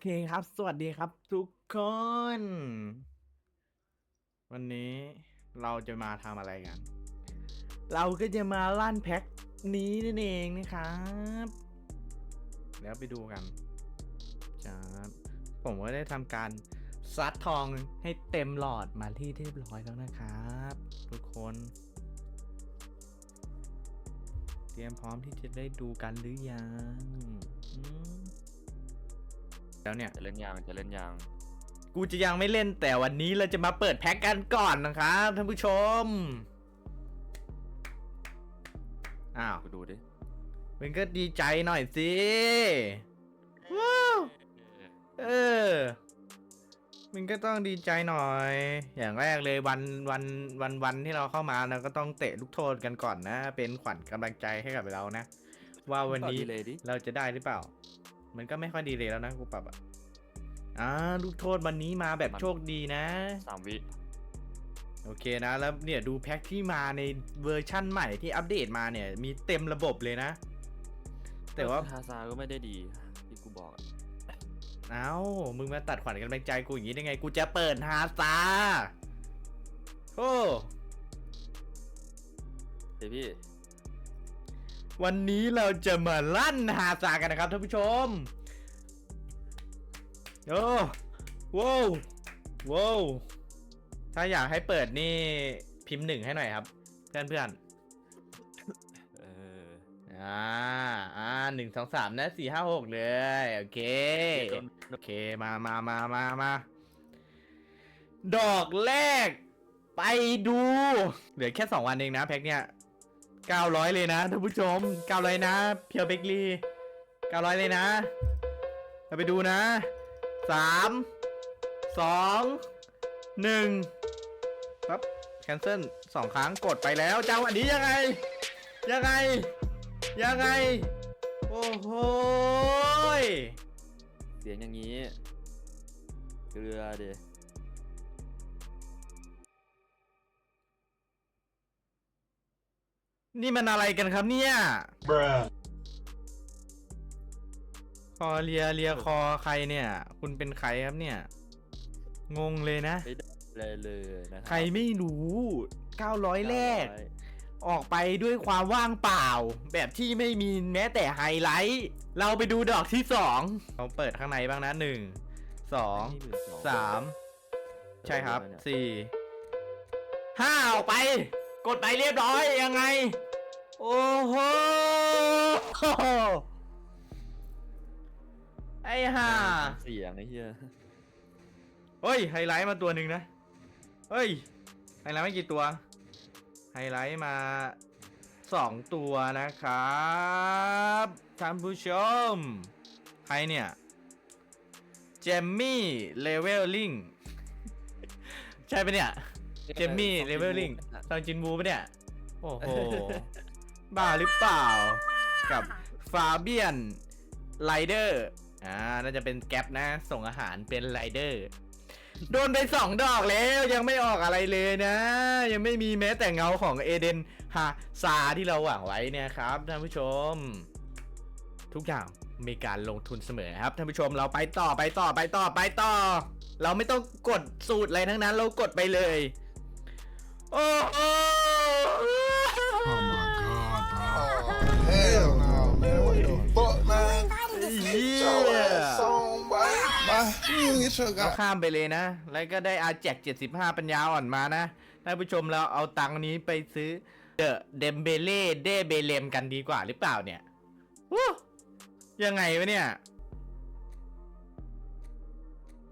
เคครับ สวัสดีครับ ทุกคน วันนี้เราจะมาทำอะไรกัน เราก็จะมาลั่นแพ็คนี้นั่นเองนะครับ แล้วไปดูกันจ้าผมก็ได้ทำการซัดทองให้เต็มหลอดมาที่เรียบร้อยแล้วนะครับ ทุกคน เตรียมพร้อมที่จะได้ดูกันหรือยัง แล้วเนี่ย จะเล่นยางจะเล่นยาง กูจะยังไม่เล่นแต่วันนี้เราจะมาเปิดแพ็กกันก่อนนะครับท่านผู้ชม อ้าว กูดูดิมันก็ดีใจหน่อยสิว้าวเออมันก็ต้องดีใจหน่อย อย่างแรกเลยวันวันวันวันที่เราเข้ามาเราก็ต้องเตะลูกโทษกันก่อนนะ เป็นขวัญกำลังใจให้กับเรานะ ว่าวันนี้ต่อดีเลยดิเราจะได้หรือเปล่า มันก็ไม่ค่อยดีเลยแล้วนะกูปรับอะอ่าลูกโทษวันนี้มาแบบโชคดีนะ สามวิโอเคนะ แล้วเนี่ยดูแพ็คที่มาในเวอร์ชั่นใหม่ที่อัปเดตมาเนี่ย มีเต็มระบบเลยนะ แต่ว่าฮาซาก็ไม่ได้ดีที่กูบอกอะเอ้ามึงมาตัดขวัญกำลังใจกูอย่างนี้ได้ไง กูจะเปิดฮาซาโอ้เฮ้ยพี่ วันนี้เราจะมาลั่นฮาซากันนะครับท่านผู้ชมโอ้ว้าวว้าวถ้าอยากให้เปิดนี่พิมพ์หนึ่งให้หน่อยครับ เพื่อนเพื่อนเออๆอ่าอ่าหนึ่งสองสามนะสี่ห้าหกเลย โอเค โอเคมามามามามาดอกแรก ไปดู เหลือแค่สองวันเองนะแพ็คเนี้ย เก้าร้อยเลยนะท่านผู้ชมเก้าร้อยนะเพียวเบกลีเก้าร้อยเลยนะเราไปดูนะสามสองหนึ่งปั๊บแคนเซิลสองครั้งกดไปแล้วจังหวะนี้ยังไง ยังไง ยังไง โอ้โหยเสียงอย่างนี้ เกลือเด นี่มันอะไรกันครับเนี่ย Bruh. คอเลียเลียคอใครเนี่ย คุณเป็นใครครับเนี่ย งงเลยนะ ไม่ได้เลยเลยนะบใครไม่รู้ 900 แรก900ออกไปด้วยความว่างเปล่า แบบที่ไม่มีแม้แต่ไฮไลท์ เราไปดูดอกที่สองเราเปิดข้างในบ้างนะหนึ่งสองนี่12,000สามใช่ครับเนี่ยสี่ห้าออกไป กดไปเรียบร้อยยังไง โอ้โหไอ้ห่าเสียงไอ้เหี้ยเฮ้ยไฮไลท์มาตัวหนึ่งนะเฮ้ยไฮไลท์ไม่กี่ตัวไฮไลท์มาสองตัวนะครับท่านผู้ชม ใครเนี่ยเจมมี่เลเวลลิงใช่ปะเนี่ย เจมมี่เลเวลลิงซองจินวูปะเนี่ย โอ้โห บ้าหรือเปล่า กับฟาเบียนไรเดอร์อ่า น่าจะเป็นแก๊ปนะ ส่งอาหารเป็นไรเดอร์ โดนไปสองดอกแล้วยังไม่ออกอะไรเลยนะ ยังไม่มีแม้แต่เงาของเอเดนฮาซาที่เราหวังไว้เนี่ยครับท่านผู้ชม ทุกอย่างมีการลงทุนเสมอครับท่านผู้ชมเราไปต่อไปต่อไปต่อไปต่อ เราไม่ต้องกดสูตรอะไรทั้งนั้น เรากดไปเลย โอ้โห Oh my god, bro. Hell no, man. What the fuck, man? เหี้ Get your ย ass on, boy. Bye. You get your เรา god. ข้ามไปเลยนะ แล้วก็ได้อาแจก75 ปัญญาอ่อนมานะท่านผู้ชมเราเอาตังค์นี้ไปซื้อเดอะเดมเบเล่เดเบเลมกันดีกว่าหรือเปล่าเนี่ยวู้ยังไงวะเนี่ย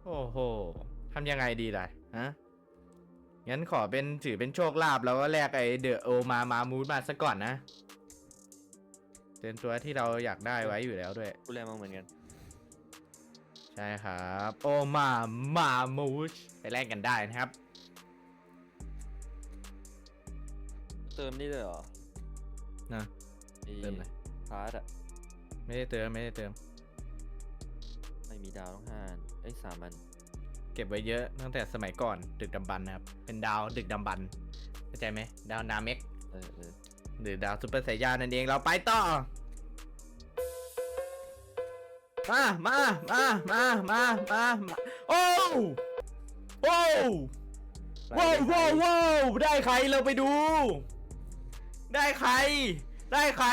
โอ้โหทำยังไงดีล่ะฮะ งั้นขอเป็นถือเป็นโชคลาภแล้วก็แลกไอเดอะโอมามามูดมาซะก่อนนะเป็นตัวที่เราอยากได้ไว้อยู่แล้วด้วย กูแรงมากเหมือนกัน ใช่ครับ โอมามามูชไปแลกกันได้นะครับ เติมนี่เลยเหรอนะไอ้เติมอะไรพาร์ทอะไม่ได้เติมไม่ได้เติม ไม่มีดาวต้องห้าอันไอ้ยสามอันเก็บไว้เยอะตั้งแต่สมัยก่อนดึกดำบรรพ์นะครับ เป็นดาวดึกดำบรรพ์เข้าใจไหมดาวนาเมกเออเออหรือดาวซูเปอร์ไซย่านั่นเองเราไปต่อ มามามามามามามาโอ้โอ้ว้าวว้าวว้าวได้ใครเราไปดู ได้ใคร ได้ใคร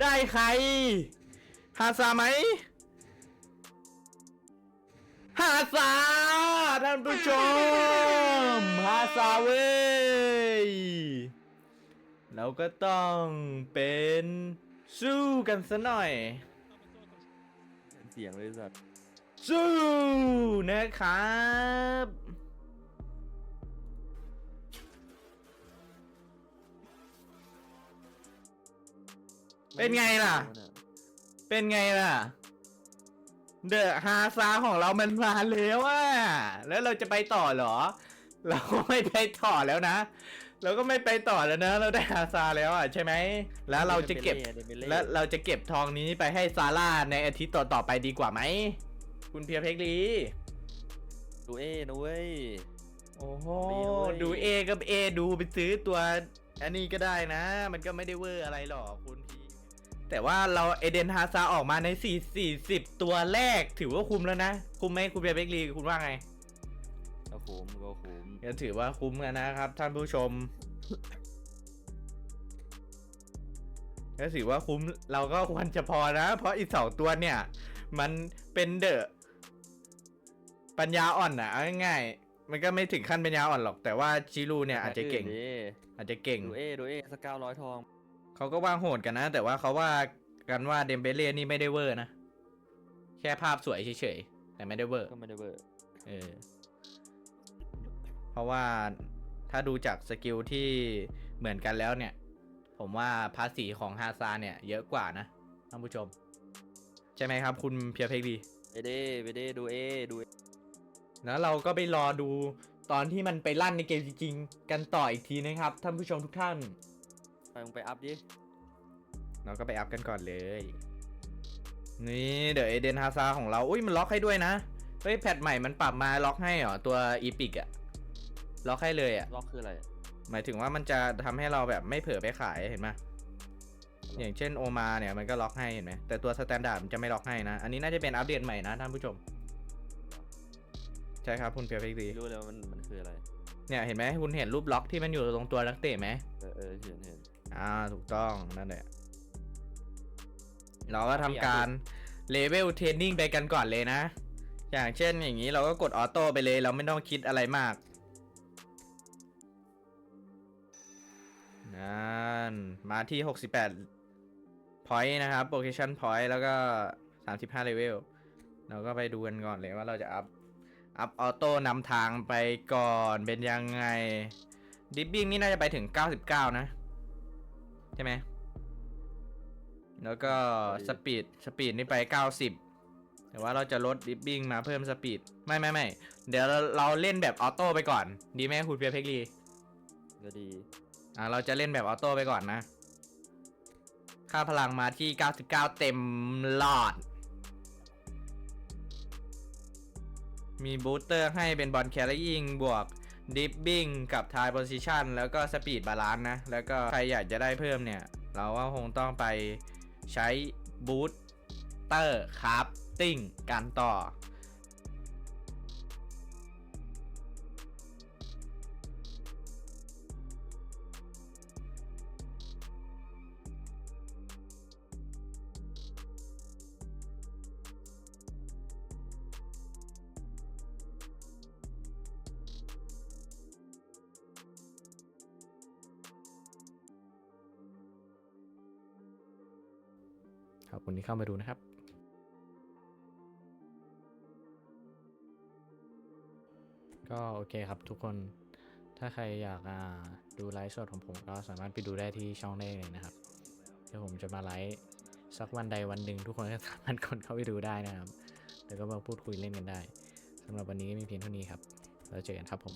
ได้ใครฮาซาไหม ฮาซาท่านผู้ชมฮาซาเว้ยเราก็ต้องเป็นสู้กันซะหน่อย เสียงเลยสัตว์สู้นะครับเป็นไงล่ะ เป็นไงล่ะ เดอะฮาซาของเรามันมาแล้วอะแล้วเราจะไปต่อเหรอ เราก็ไม่ไปต่อแล้วนะ เราก็ไม่ไปต่อแล้วนะ เราได้ฮาซาแล้วอะใช่ไหม แล้วเราจะเก็บ แล้วเราจะเก็บทองนี้ไปให้ซาร่าในอาทิตย์ต่อๆไปดีกว่าไหม คุณเพียรเพกลีดูเอนะเว้ย โอ้โหไม่รู้เว้ยดูเอกับเอดูไปซื้อตัว อันนี้ก็ได้นะ มันก็ไม่ได้เวอร์อะไรหรอกคุณพี่ แต่ว่าเราเอเดนฮาซาออกมาใน4 40 ตัวแรกถือว่าคุ้มแล้วนะ คุ้มไหมคุณเพียรเพกลีคุณว่าไง ก็คุ้มก็คุ้มก็ถือว่าคุ้มกันนะครับ ท่านผู้ชมก็ถือว่าคุ้มเราก็ควรจะพอนะ เพราะอีกสองตัวเนี่ย มันเป็นเดอะปัญญาอ่อนอะเอาง่ายๆมันก็ไม่ถึงขั้นปัญญาอ่อนหรอกแต่ว่าชิรูเนี่ยอาจจะเก่งดิอาจจะเก่ง ดูเอดูเอสกาวร้อยทอง เขาก็ว่าโหดกันนะ แต่ว่าเขาว่ากันว่าเดมเบเล่นี่ไม่ได้เวอร์นะ แค่ภาพสวยเฉยๆ แต่ไม่ได้เวอร์ ก็ไม่ได้เบอร์เออ เพราะว่าถ้าดูจากสกิลที่เหมือนกันแล้วเนี่ย ผมว่าภาษีของฮาซาเนี่ย เยอะกว่านะท่านผู้ชม ใช่ไหมครับ คุณเพียรเพกดีไปเด้ไปเด้ดูเอดู A แล้วเราก็ไปรอดูตอนที่มันไปลั่นในเกมจริงๆ กันต่ออีกทีนะครับ ท่านผู้ชมทุกท่าน ไปมึงไปอัพดิเราก็ไปอัพกันก่อนเลย นี่เดี๋ยวเอเดนฮาซาของเรา อุ้ยมันล็อกให้ด้วยนะ เฮ้ยแพทใหม่มันปรับมาล็อกให้เหรอตัวอีพิกอะล็อกให้เลยอะล็อกคืออะไรหมายถึงว่ามันจะทำให้เราแบบไม่เผลอไปขายเห็นไหมอย่างเช่นโอมาเนี่ยมันก็ล็อกให้เห็นไหมแต่ตัวสแตนดาร์ดมันจะไม่ล็อกให้นะ อันนี้น่าจะเป็นอัปเดตใหม่นะท่านผู้ชม ใช่ครับคุณเพียวพิกดีไม่รู้เลยว่ามันมันคืออะไร เนี่ยเห็นไหมคุณเห็นรูปล็อกที่มันอยู่ตรงตัวนักเตะไหมเออเออเห็นเห็น อ่าถูกต้องนั่นแหละเราก็ทำการเลเวลเทรนนิ่งไปกันก่อนเลยนะ อย่างเช่นอย่างนี้เราก็กดออโต้ไปเลย เราไม่ต้องคิดอะไรมากนั่นมาที่ 68 point นะครับ location point แล้วก็ 35 เลเวลเราก็ไปดูกันก่อนเลยว่าเราจะอัพ อัพออโต้นำทางไปก่อนเป็นยังไง ดิฟบิ้งนี่น่าจะไปถึง 99 นะ ใช่ไหม แล้วก็สปีดสปีดนี่ไป 90 แต่ว่าเราจะลดดิฟบิ้งมาเพิ่มสปีด ไม่ไม่ไม่เดี๋ยวเราเราเล่นแบบออโต้ไปก่อน ดีไหมคุณเปียเพกลีก็ดี อ่าเราจะเล่นแบบออโต้ไปก่อนนะ ค่าพลังมาที่ 99 เต็มหลอด มีบูสเตอร์ให้เป็นบอลแคร์ยิงบวก ดิฟบิ้งกับทายโพซิชันแล้วก็สปีดบาลานซ์นะ แล้วก็ใครอยากจะได้เพิ่มเนี่ย เราก็คงต้องไปใช้บูสเตอร์คราฟติ้งกันต่อ ขอบคุณที่เข้ามาดูนะครับก็โอเคครับทุกคน ถ้าใครอยากอ่าดูไลฟ์สดของผมก็สามารถไปดูได้ที่ช่องได้เลยนะครับ เดี๋ยวผมจะมาไลฟ์สักวันใดวันหนึ่งทุกคนก็สามารถกดเข้าไปดูได้นะครับ แล้วก็มาพูดคุยเล่นกันได้สำหรับวันนี้ก็มีเพียงเท่านี้ครับ แล้วเจอกันครับผม